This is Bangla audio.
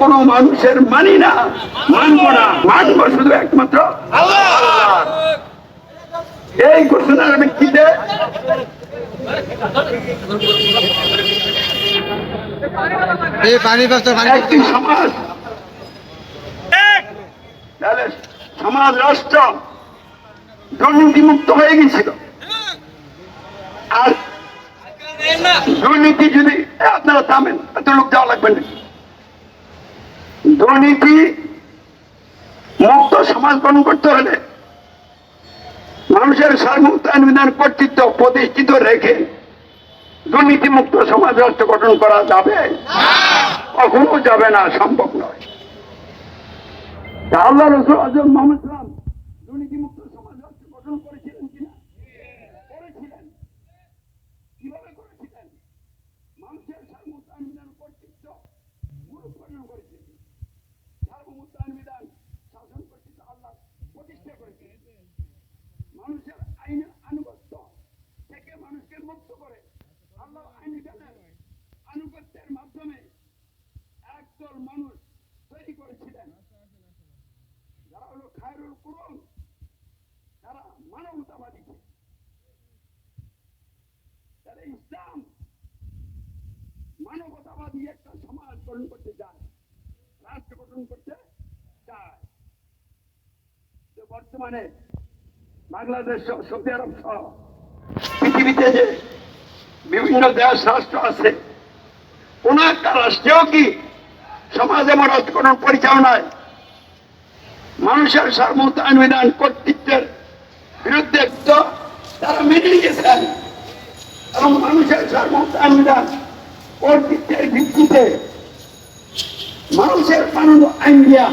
কোনো মানুষের মানি না মানবো না মানবো শুধু একমাত্র এই ঘোষণার ভিত্তিতে এই পানি ব্যবস্থা পানি একটি সমাজ তাহলে সমাজ রাষ্ট্র দুর্নীতিমুক্ত হয়ে গেছিল। আর দুর্নীতি যদি আপনারা থামেন এত লোক যাওয়া লাগবে না। দুর্নীতি মুক্ত সমাজ গঠন করতে হলে মানুষের বিধান কর্তৃত্ব প্রতিষ্ঠিত রেখে দুর্নীতি মুক্ত সমাজ রাষ্ট্র গঠন করা যাবে? কখনো যাবে না সম্ভব নয়। আল্লাহ রসুল আজম মোহাম্মদ দুর্নীতিমুক্ত সমাজ রাষ্ট্র গঠন করেছিলেন কিনা করেছিলেন কীভাবে করেছিলেন মানুষের সার্বভৌমত্ব আইন বিধান কর্তৃত্ব গুরুত্বপূর্ণ করেছিলেন সার্বভৌমত্ব আইন বিধান শাসন কর্তৃত্ব আল্লাহ প্রতিষ্ঠা করেছিলেন মানুষের আইনের আনুগত্য থেকে মানুষকে মুক্ত করে আল্লাহ আইন বিধানের আনুগত্যের মাধ্যমে একদল মানুষ তৈরি করেছিলেন। যারা হলো খায়রুল কুরুন তারা মানবতাবাদী তারা ইসলাম মানবতাবাদী একটা সমাজ গঠন করতে চায়, রাষ্ট্র গঠন করতে চায়। বর্তমানে বাংলাদেশ সৌদি আরব সহ পৃথিবীতে যে বিভিন্ন দেশ, রাষ্ট্র আছে, কোন একটা রাষ্ট্রেও কি সমাজ রাষ্ট্রকরণ পরিচালনায় মানুষের সার্বভৌমত্ব, আইন, বিধান, কর্তৃত্বের বিরুদ্ধে তো তারা মেনে নিয়েছেন এবং মানুষের সার্বভৌমত্ব, আইন, বিধান, কর্তৃত্বের ভিত্তিতে মানুষের কানুন আইন দিয়া